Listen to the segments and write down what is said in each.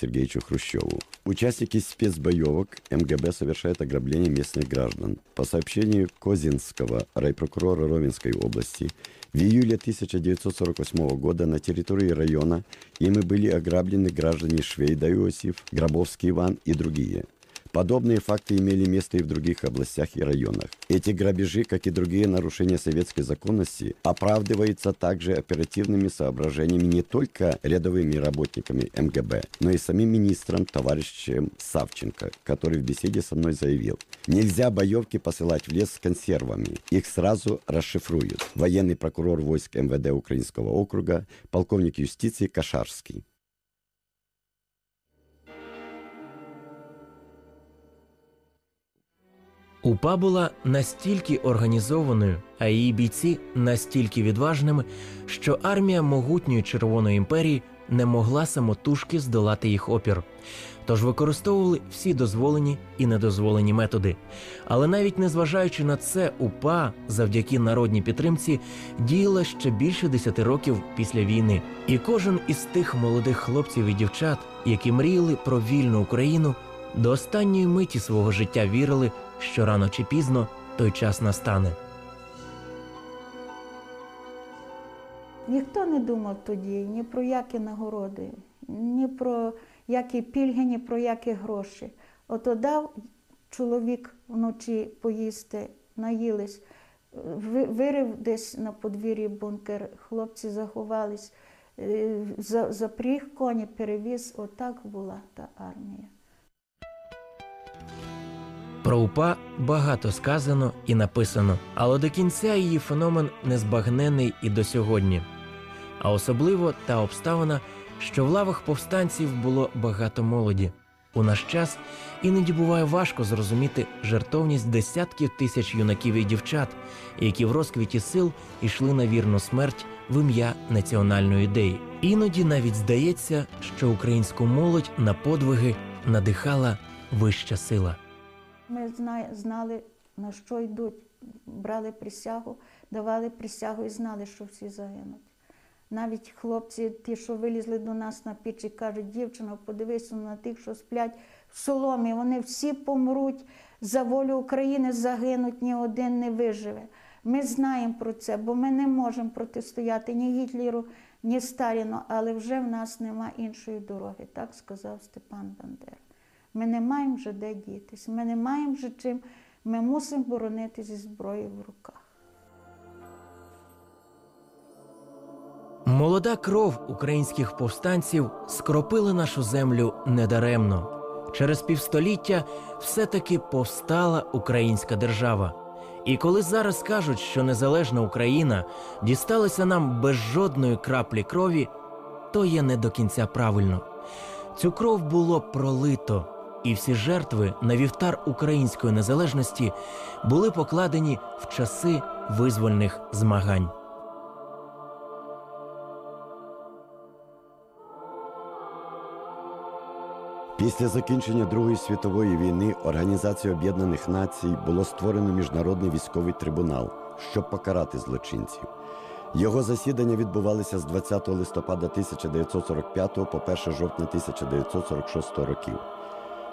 Сергеевичу Хрущеву. Участники спецбоевок МГБ совершают ограбление местных граждан. По сообщению Козинского райпрокурора Ровенской области, в июле 1948 года на территории района ими были ограблены граждане Швейда Иосиф, Гробовский Иван и другие. Подобные факты имели место и в других областях и районах. Эти грабежи, как и другие нарушения советской законности, оправдываются также оперативными соображениями не только рядовыми работниками МГБ, но и самим министром товарищем Савченко, который в беседе со мной заявил, нельзя боевки посылать в лес с консервами, их сразу расшифруют. Военный прокурор войск МВД Украинского округа, полковник юстиции Кашарский. УПА була настільки організованою, а її бійці настільки відважними, що армія могутньої Червоної імперії не могла самотужки здолати їх опір. Тож використовували всі дозволені і недозволені методи. Але навіть незважаючи на це, УПА завдяки народній підтримці діяла ще більше десяти років після війни. І кожен із тих молодих хлопців і дівчат, які мріяли про вільну Україну, до останньої миті свого життя вірили, що рано чи пізно той час настане. Ніхто не думав тоді ні про які нагороди, ні про які пільги, ні про які гроші. Ото дав чоловік вночі поїсти, наїлись, вирив десь на подвір'ї бункер, хлопці заховались, е, запріг коні, перевіз. Отак була та армія. Про УПА багато сказано і написано, але до кінця її феномен незбагнений і до сьогодні. А особливо та обставина, що в лавах повстанців було багато молоді. У наш час іноді буває важко зрозуміти жертовність десятків тисяч юнаків і дівчат, які в розквіті сил йшли на вірну смерть в ім'я національної ідеї. Іноді навіть здається, що українську молодь на подвиги надихала вища сила. Ми знали, на що йдуть, брали присягу, давали присягу і знали, що всі загинуть. Навіть хлопці, ті, що вилізли до нас на піч і кажуть, дівчино, подивися на тих, що сплять в соломі, вони всі помруть за волю України, загинуть, ні один не виживе. Ми знаємо про це, бо ми не можемо протистояти ні Гітлеру, ні Сталіну, але вже в нас нема іншої дороги, так сказав Степан Бандера. Ми не маємо вже де дітись, ми не маємо вже чим. Ми мусимо боронити зі зброєю в руках. Молода кров українських повстанців скропила нашу землю недаремно. Через півстоліття все-таки повстала українська держава. І коли зараз кажуть, що незалежна Україна дісталася нам без жодної краплі крові, то є не до кінця правильно. Цю кров було пролито, і всі жертви на вівтар української незалежності були покладені в часи визвольних змагань. Після закінчення Другої світової війни Організація Об'єднаних Націй було створено міжнародний військовий трибунал, щоб покарати злочинців. Його засідання відбувалися з 20 листопада 1945 по 1 жовтня 1946 років.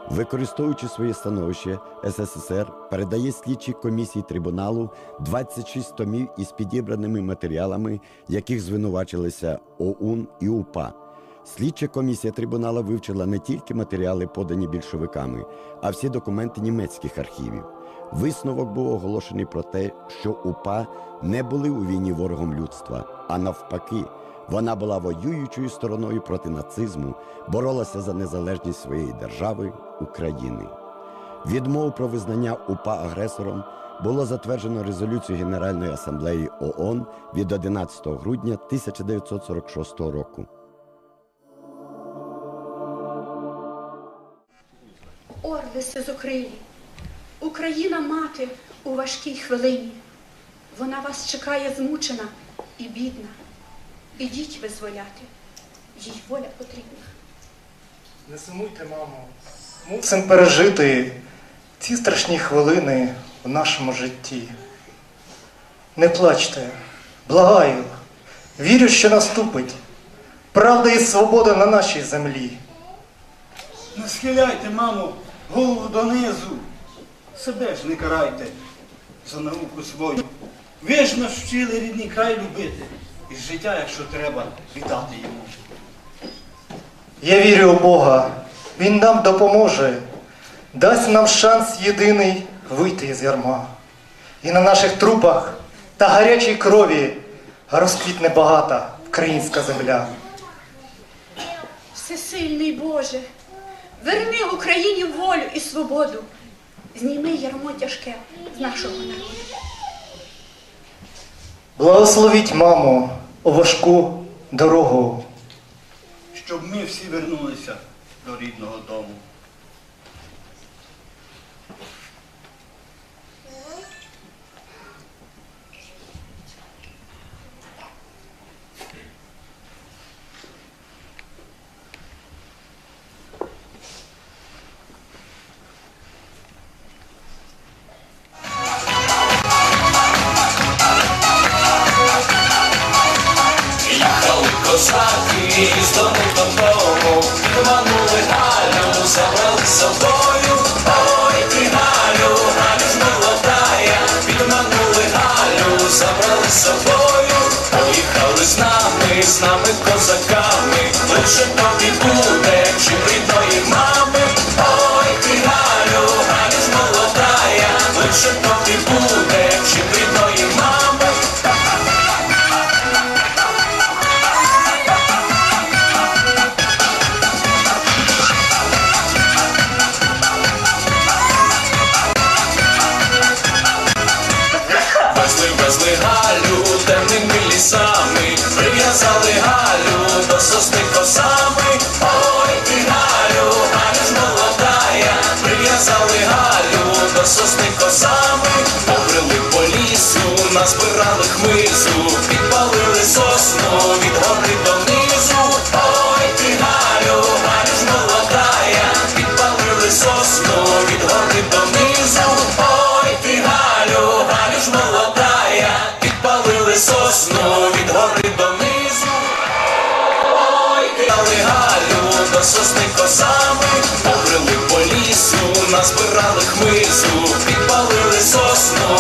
Використовуючи своє становище, СССР передає слідчій комісії трибуналу 26 томів із підібраними матеріалами, яких звинувачилися ОУН і УПА. Слідча комісія трибунала вивчила не тільки матеріали, подані більшовиками, а всі документи німецьких архівів. Висновок був оголошений про те, що УПА не були у війні ворогом людства, а навпаки, вона була воюючою стороною проти нацизму, боролася за незалежність своєї держави України. Відмову про визнання УПА агресором було затверджено резолюцією Генеральної асамблеї ООН від 11 грудня 1946 року. Ордеси з України. Україна мати у важкій хвилині. Вона вас чекає змучена і бідна. Ідіть визволяти, їй воля потрібна. Не сумуйте, мамо. Мусимо пережити ці страшні хвилини в нашому житті. Не плачте, благаю, вірю, що наступить правда і свобода на нашій землі. Не схиляйте, мамо, голову донизу. Себе ж не карайте за науку свою. Ви ж нас вчили рідний край любити. І життя, якщо треба, віддати йому. Я вірю у Бога, Він нам допоможе, дасть нам шанс єдиний вийти із ярма. І на наших трупах та гарячій крові розквітне багата українська земля. Всесильний Боже, верни Україні волю і свободу. Зніми ярмо тяжке з нашого народу. Благословіть, мамо, важку дорогу. Щоб ми всі вернулися до рідного дому. Козаками, лише тобі буде, чи рідної мами. Ой, ти Галю, Галю ж молодая, лише тобі буде, чи рідної мами. Везли, везли Галю темними лісами, прив'язали Сосни косами. Ой, ти Галю, Галю молодая, прив'язали Галю до сосни косами, побрели по лісу, назбирали хмизу, підпалили сосну від гори донизу. Сосни косами, побрели по лісу, назбирали хмизу, підпалили сосну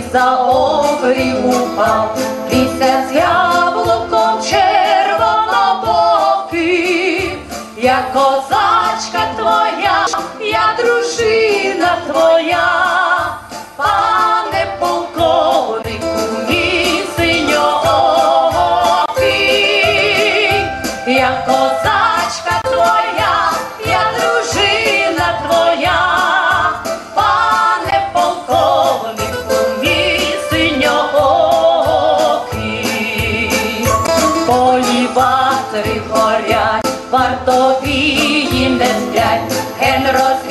зоряний за обрів упав, місяць яблуком червонобокий, я козачка твоя, я дружина твоя, Kartoffeln in der Stadt, ein Rosen.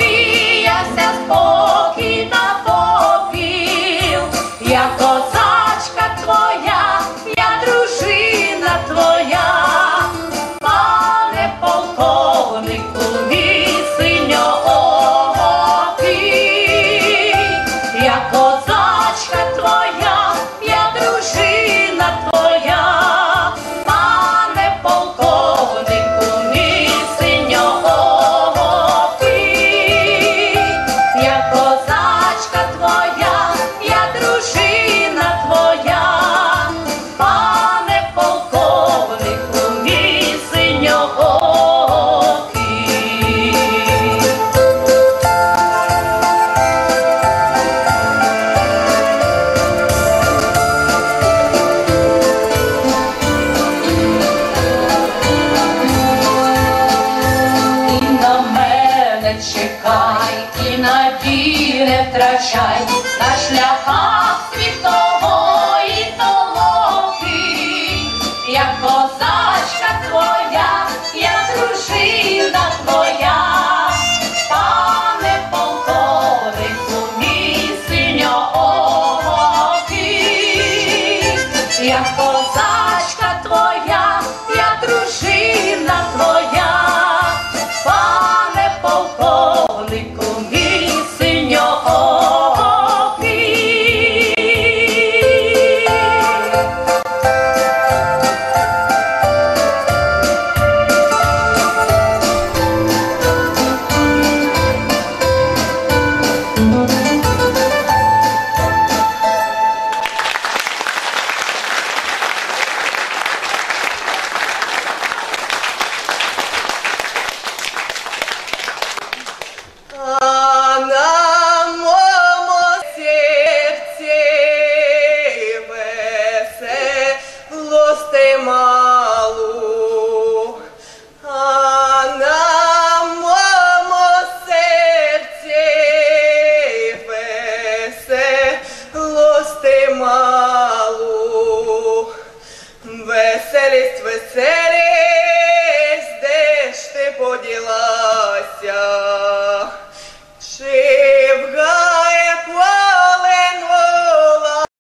Чекай і надії не втрачай на шляхах світового.